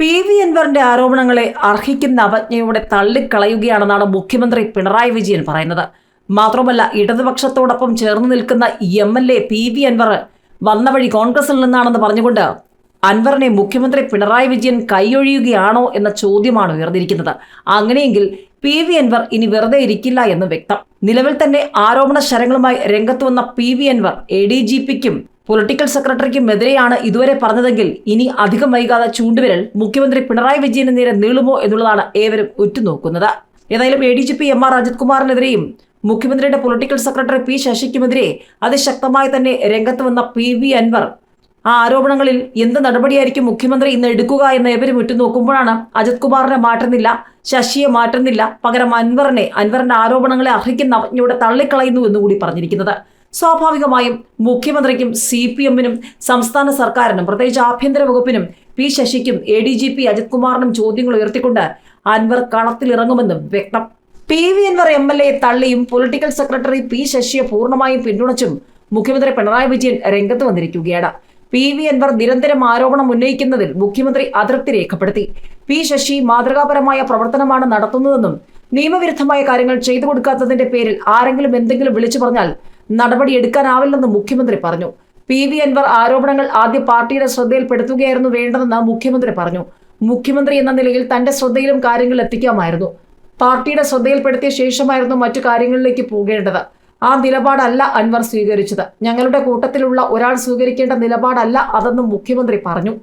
P V അൻവറിന്റെ ആരോപണങ്ങളെ അർഹിക്കുന്ന അവജ്ഞയോടെ തള്ളിക്കളയുകയാണെന്നാണ് മുഖ്യമന്ത്രി പിണറായി വിജയൻ പറയുന്നത്. മാത്രമല്ല ഇടതുപക്ഷത്തോടൊപ്പം ചേർന്ന് നിൽക്കുന്ന M L A P V Anwar വന്ന വഴി കോൺഗ്രസിൽ നിന്നാണെന്ന് പറഞ്ഞുകൊണ്ട് അൻവറിനെ മുഖ്യമന്ത്രി പിണറായി വിജയൻ കൈയൊഴിയുകയാണോ എന്ന ചോദ്യമാണ് ഉയർന്നിരിക്കുന്നത്. അങ്ങനെയെങ്കിൽ പി വി അൻവർ ഇനി വെറുതെ ഇരിക്കില്ല എന്ന് വ്യക്തം. നിലവിൽ തന്നെ ആരോപണ ശരങ്ങളുമായി രംഗത്ത് വന്ന P V Anwar A D G പിക്കും പൊളിറ്റിക്കൽ സെക്രട്ടറിക്കുമെതിരെയാണ് ഇതുവരെ പറഞ്ഞതെങ്കിൽ ഇനി അധികം വൈകാതെ ചൂണ്ടുവിരൽ മുഖ്യമന്ത്രി പിണറായി വിജയന് നേരെ നീളുമോ എന്നുള്ളതാണ് ഏവരും ഉറ്റുനോക്കുന്നത്. ഏതായാലും A D G P M R Ajith കുമാറിനെതിരെയും മുഖ്യമന്ത്രിയുടെ പൊളിറ്റിക്കൽ സെക്രട്ടറി പി ശശിക്കുമെതിരെ അതിശക്തമായി തന്നെ രംഗത്ത് വന്ന പി വി അൻവർ ആ ആരോപണങ്ങളിൽ എന്ത് നടപടിയായിരിക്കും മുഖ്യമന്ത്രി ഇന്ന് എടുക്കുക എന്ന് ഏവരും ഉറ്റുനോക്കുമ്പോഴാണ് അജിത് കുമാറിനെ മാറ്റുന്നില്ല ശശിയെ മാറ്റുന്നില്ല. പകരം അൻവറിനെ അൻവറിന്റെ ആരോപണങ്ങളെ അർഹിക്കുന്ന അവജ്ഞയോടെ തള്ളിക്കളയുന്നു എന്നുകൂടി പറഞ്ഞിരിക്കുന്നത്. സ്വാഭാവികമായും മുഖ്യമന്ത്രിക്കും സി പി എമ്മിനും സംസ്ഥാന സർക്കാരിനും പ്രത്യേകിച്ച് ആഭ്യന്തര വകുപ്പിനും P ശശിക്കും A D G P Ajith കുമാറിനും ചോദ്യങ്ങൾ ഉയർത്തിക്കൊണ്ട് അൻവർ കളത്തിലിറങ്ങുമെന്നും വ്യക്തം. P V Anwar M L A തള്ളിയും political secretary P ശശിയെ പൂർണമായും പിന്തുണച്ചും മുഖ്യമന്ത്രി പിണറായി വിജയൻ രംഗത്ത് വന്നിരിക്കുകയാണ്. പി വി അൻവർ നിരന്തരം ആരോപണം ഉന്നയിക്കുന്നതിൽ മുഖ്യമന്ത്രി അതൃപ്തി രേഖപ്പെടുത്തി. പി ശശി മാതൃകാപരമായ പ്രവർത്തനമാണ് നടത്തുന്നതെന്നും നിയമവിരുദ്ധമായ കാര്യങ്ങൾ ചെയ്തു കൊടുക്കാത്തതിന്റെ പേരിൽ ആരെങ്കിലും എന്തെങ്കിലും വിളിച്ചു പറഞ്ഞാൽ നടപടി എടുക്കാനാവില്ലെന്നും മുഖ്യമന്ത്രി പറഞ്ഞു. പി വി അൻവർ ആരോപണങ്ങൾ ആദ്യ പാർട്ടിയുടെ ശ്രദ്ധയിൽപ്പെടുത്തുകയായിരുന്നു വേണ്ടതെന്ന് മുഖ്യമന്ത്രി പറഞ്ഞു. മുഖ്യമന്ത്രി എന്ന നിലയിൽ തന്റെ ശ്രദ്ധയിലും കാര്യങ്ങൾ എത്തിക്കാമായിരുന്നു. പാർട്ടിയുടെ ശ്രദ്ധയിൽപ്പെടുത്തിയ ശേഷമായിരുന്നു മറ്റു കാര്യങ്ങളിലേക്ക് പോകേണ്ടത്. ആ നിലപാടല്ല അൻവർ സ്വീകരിച്ചത്. ഞങ്ങളുടെ കൂട്ടത്തിലുള്ള ഒരാൾ സ്വീകരിക്കേണ്ട നിലപാടല്ല അതെന്നും മുഖ്യമന്ത്രി പറഞ്ഞു.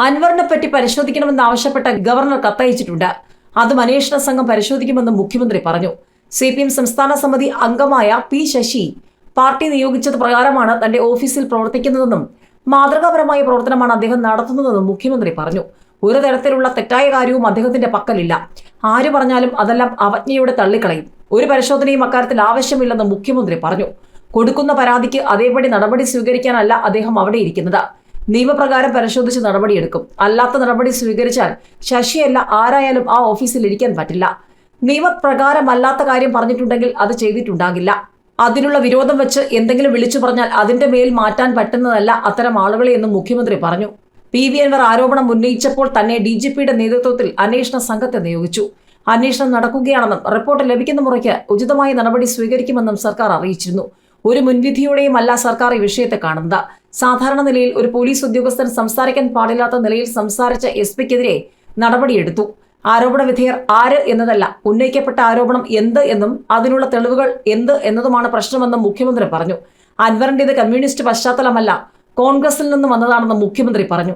അൻവറിനെ പറ്റി പരിശോധിക്കണമെന്ന് ആവശ്യപ്പെട്ട ഗവർണർ കത്തയച്ചിട്ടുണ്ട്. അതും അന്വേഷണ സംഘം പരിശോധിക്കുമെന്നും മുഖ്യമന്ത്രി പറഞ്ഞു. സി സംസ്ഥാന സമിതി അംഗമായ പി ശശി പാർട്ടി നിയോഗിച്ചത് പ്രകാരമാണ് തന്റെ ഓഫീസിൽ പ്രവർത്തിക്കുന്നതെന്നും മാതൃകാപരമായ പ്രവർത്തനമാണ് അദ്ദേഹം നടത്തുന്നതെന്നും മുഖ്യമന്ത്രി പറഞ്ഞു. ഒരു തരത്തിലുള്ള തെറ്റായ കാര്യവും അദ്ദേഹത്തിന്റെ പക്കലില്ല. ആര് പറഞ്ഞാലും അതെല്ലാം അവജ്ഞയോടെ തള്ളിക്കളയും. ഒരു പരിശോധനയും അക്കാര്യത്തിൽ ആവശ്യമില്ലെന്നും മുഖ്യമന്ത്രി പറഞ്ഞു. കൊടുക്കുന്ന പരാതിക്ക് അതേപടി നടപടി സ്വീകരിക്കാനല്ല അദ്ദേഹം അവിടെ ഇരിക്കുന്നത്. നിയമപ്രകാരം പരിശോധിച്ച് നടപടിയെടുക്കും. അല്ലാത്ത നടപടി സ്വീകരിച്ചാൽ ശശിയല്ല ആരായാലും ആ ഓഫീസിൽ ഇരിക്കാൻ പറ്റില്ല. നിയമപ്രകാരമല്ലാത്ത കാര്യം പറഞ്ഞിട്ടുണ്ടെങ്കിൽ അത് ചെയ്തിട്ടുണ്ടാകില്ല. അതിനുള്ള വിരോധം വെച്ച് എന്തെങ്കിലും വിളിച്ചു പറഞ്ഞാൽ അതിന്റെ മേൽ മാറ്റാൻ പറ്റുന്നതല്ല അത്തരം ആളുകളെ എന്നും മുഖ്യമന്ത്രി പറഞ്ഞു. പി. വി. അൻവർ ആരോപണം ഉന്നയിച്ചപ്പോൾ തന്നെ ഡി. ജി. പിയുടെ നേതൃത്വത്തിൽ അന്വേഷണ സംഘത്തെ നിയോഗിച്ചു. അന്വേഷണം നടക്കുകയാണെന്നും റിപ്പോർട്ട് ലഭിക്കുന്ന മുറയ്ക്ക് ഉചിതമായ നടപടി സ്വീകരിക്കുമെന്നും സർക്കാർ അറിയിച്ചിരുന്നു. ഒരു മുൻവിധിയോടെയും അല്ല സർക്കാർ ഈ വിഷയത്തെ കാണുന്നത്. സാധാരണ നിലയിൽ ഒരു പോലീസ് ഉദ്യോഗസ്ഥൻ സംസാരിക്കാൻ പാടില്ലാത്ത നിലയിൽ സംസാരിച്ച എസ് പിക്കെതിരെ നടപടിയെടുത്തു. ആരോപണ വിധേയർ ആര് എന്നതല്ല. ഉന്നയിക്കപ്പെട്ട ആരോപണം എന്ത് എന്നും അതിനുള്ള തെളിവുകൾ എന്ത് എന്നതുമാണ് പ്രശ്നമെന്നും മുഖ്യമന്ത്രി പറഞ്ഞു. അൻവറിന്റേത് കമ്മ്യൂണിസ്റ്റ് പശ്ചാത്തലമല്ല. കോൺഗ്രസിൽ നിന്ന് വന്നതാണെന്നും മുഖ്യമന്ത്രി പറഞ്ഞു.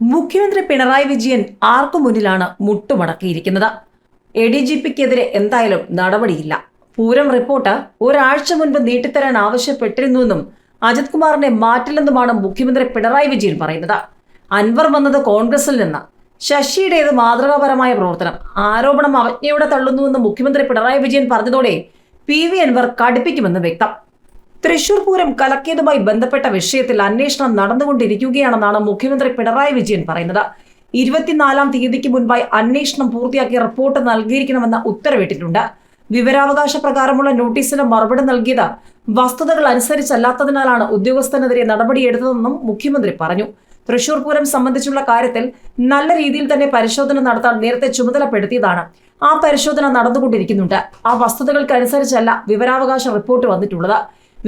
മുഖ്യമന്ത്രി പിണറായി വിജയൻ ആർക്കു മുന്നിലാണ് മുട്ടുമടക്കിയിരിക്കുന്നത്? എ ഡി ജി പിക്കെതിരെ എന്തായാലും നടപടിയില്ല. പൂരം റിപ്പോർട്ട് ഒരാഴ്ച മുൻപ് നീട്ടിത്തരാൻ ആവശ്യപ്പെട്ടിരുന്നുവെന്നും അജിത് കുമാറിനെ മാറ്റില്ലെന്നുമാണ് മുഖ്യമന്ത്രി പിണറായി വിജയൻ പറയുന്നത്. അൻവർ വന്നത് കോൺഗ്രസിൽ നിന്ന്. ശശിയുടേത് മാതൃകാപരമായ പ്രവർത്തനം. ആരോപണം അവജ്ഞയോടെ തള്ളുന്നുവെന്ന് മുഖ്യമന്ത്രി പിണറായി വിജയൻ പറഞ്ഞതോടെ പി വി അൻവർ കടുപ്പിക്കുമെന്ന് വ്യക്തം. തൃശൂർ പൂരം കലക്കിയതുമായി ബന്ധപ്പെട്ട വിഷയത്തിൽ അന്വേഷണം നടന്നുകൊണ്ടിരിക്കുകയാണെന്നാണ് മുഖ്യമന്ത്രി പിണറായി വിജയൻ പറയുന്നത്. ഇരുപത്തിനാലാം തീയതിക്ക് മുൻപായി അന്വേഷണം പൂർത്തിയാക്കി റിപ്പോർട്ട് നൽകിയിരിക്കണമെന്ന് ഉത്തരവിട്ടിട്ടുണ്ട്. വിവരാവകാശ പ്രകാരമുള്ള നോട്ടീസിന് മറുപടി നൽകിയത് വസ്തുതകൾ അനുസരിച്ചല്ലാത്തതിനാലാണ് ഉദ്യോഗസ്ഥനെതിരെ നടപടിയെടുത്തതെന്നും മുഖ്യമന്ത്രി പറഞ്ഞു. തൃശൂർ പൂരം സംബന്ധിച്ചുള്ള കാര്യത്തിൽ നല്ല രീതിയിൽ തന്നെ പരിശോധന നടത്താൻ നേരത്തെ ചുമതലപ്പെടുത്തിയതാണ്. ആ പരിശോധന നടന്നുകൊണ്ടിരിക്കുന്നുണ്ട്. ആ വസ്തുതകൾക്കനുസരിച്ചല്ല വിവരാവകാശ റിപ്പോർട്ട് വന്നിട്ടുള്ളത്.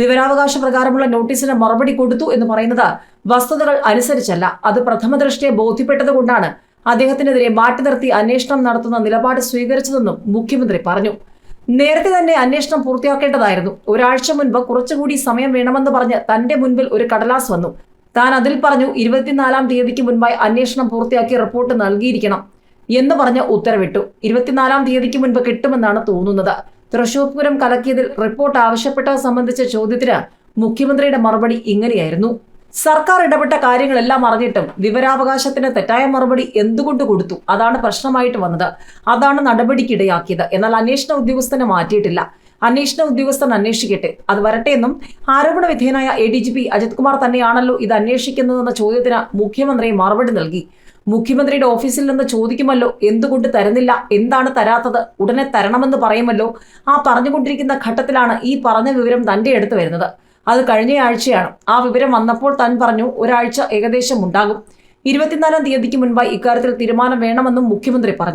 വിവരാവകാശ പ്രകാരമുള്ള നോട്ടീസിന് മറുപടി കൊടുത്തു എന്ന് പറയുന്നത് വസ്തുതകൾ അനുസരിച്ചല്ല. അത് പ്രഥമ ദൃഷ്ടിയെ ബോധ്യപ്പെട്ടതുകൊണ്ടാണ് അദ്ദേഹത്തിനെതിരെ മാറ്റി നിർത്തി അന്വേഷണം നടത്തുന്ന നിലപാട് സ്വീകരിച്ചതെന്നും മുഖ്യമന്ത്രി പറഞ്ഞു. നേരത്തെ തന്നെ അന്വേഷണം പൂർത്തിയാക്കേണ്ടതായിരുന്നു. ഒരാഴ്ച മുൻപ് കുറച്ചുകൂടി സമയം വേണമെന്ന് പറഞ്ഞ് തന്റെ മുൻപിൽ ഒരു കടലാസ് വന്നു. താൻ അതിൽ പറഞ്ഞു ഇരുപത്തിനാലാം തീയതിക്ക് മുൻപായി അന്വേഷണം പൂർത്തിയാക്കി റിപ്പോർട്ട് നൽകിയിരിക്കണം എന്ന് പറഞ്ഞ് ഉത്തരവിട്ടു. ഇരുപത്തിനാലാം തീയതിക്ക് മുൻപ് കിട്ടുമെന്നാണ് തോന്നുന്നത്. തൃശൂർ പൂരം കലക്കിയതിൽ റിപ്പോർട്ട് ആവശ്യപ്പെട്ടത് സംബന്ധിച്ച ചോദ്യത്തിന് മുഖ്യമന്ത്രിയുടെ മറുപടി ഇങ്ങനെയായിരുന്നു. സർക്കാർ ഇടപെട്ട കാര്യങ്ങളെല്ലാം അറിഞ്ഞിട്ടും വിവരാവകാശത്തിന് തെറ്റായ മറുപടി എന്തുകൊണ്ട് കൊടുത്തു? അതാണ് പ്രശ്നമായിട്ട് വന്നത്. അതാണ് നടപടിക്കിടയാക്കിയത്. എന്നാൽ അന്വേഷണ ഉദ്യോഗസ്ഥനെ മാറ്റിയിട്ടില്ല. അന്വേഷണ ഉദ്യോഗസ്ഥൻ അന്വേഷിക്കട്ടെ. അത് വരട്ടെ എന്നും ആരോപണ വിധേയനായ A D G P Ajith Kumar തന്നെയാണല്ലോ ഇത് അന്വേഷിക്കുന്നതെന്ന ചോദ്യത്തിന് മുഖ്യമന്ത്രി മറുപടി നൽകി. മുഖ്യമന്ത്രിയുടെ ഓഫീസിൽ നിന്ന് ചോദിക്കുമല്ലോ എന്തുകൊണ്ട് തരുന്നില്ല എന്താണ് തരാത്തത് ഉടനെ തരണമെന്ന് പറയുമല്ലോ. ആ പറഞ്ഞുകൊണ്ടിരിക്കുന്ന ഘട്ടത്തിലാണ് ഈ പറഞ്ഞ വിവരം തന്റെ അടുത്ത് വരുന്നത്. അത് കഴിഞ്ഞ ആഴ്ചയാണ് ആ വിവരം വന്നപ്പോൾ താൻ പറഞ്ഞു ഒരാഴ്ച ഏകദേശം ഉണ്ടാകും. ഇരുപത്തിനാലാം തീയതിക്ക് മുൻപായി ഇക്കാര്യത്തിൽ തീരുമാനം വേണമെന്നും മുഖ്യമന്ത്രി പറഞ്ഞു.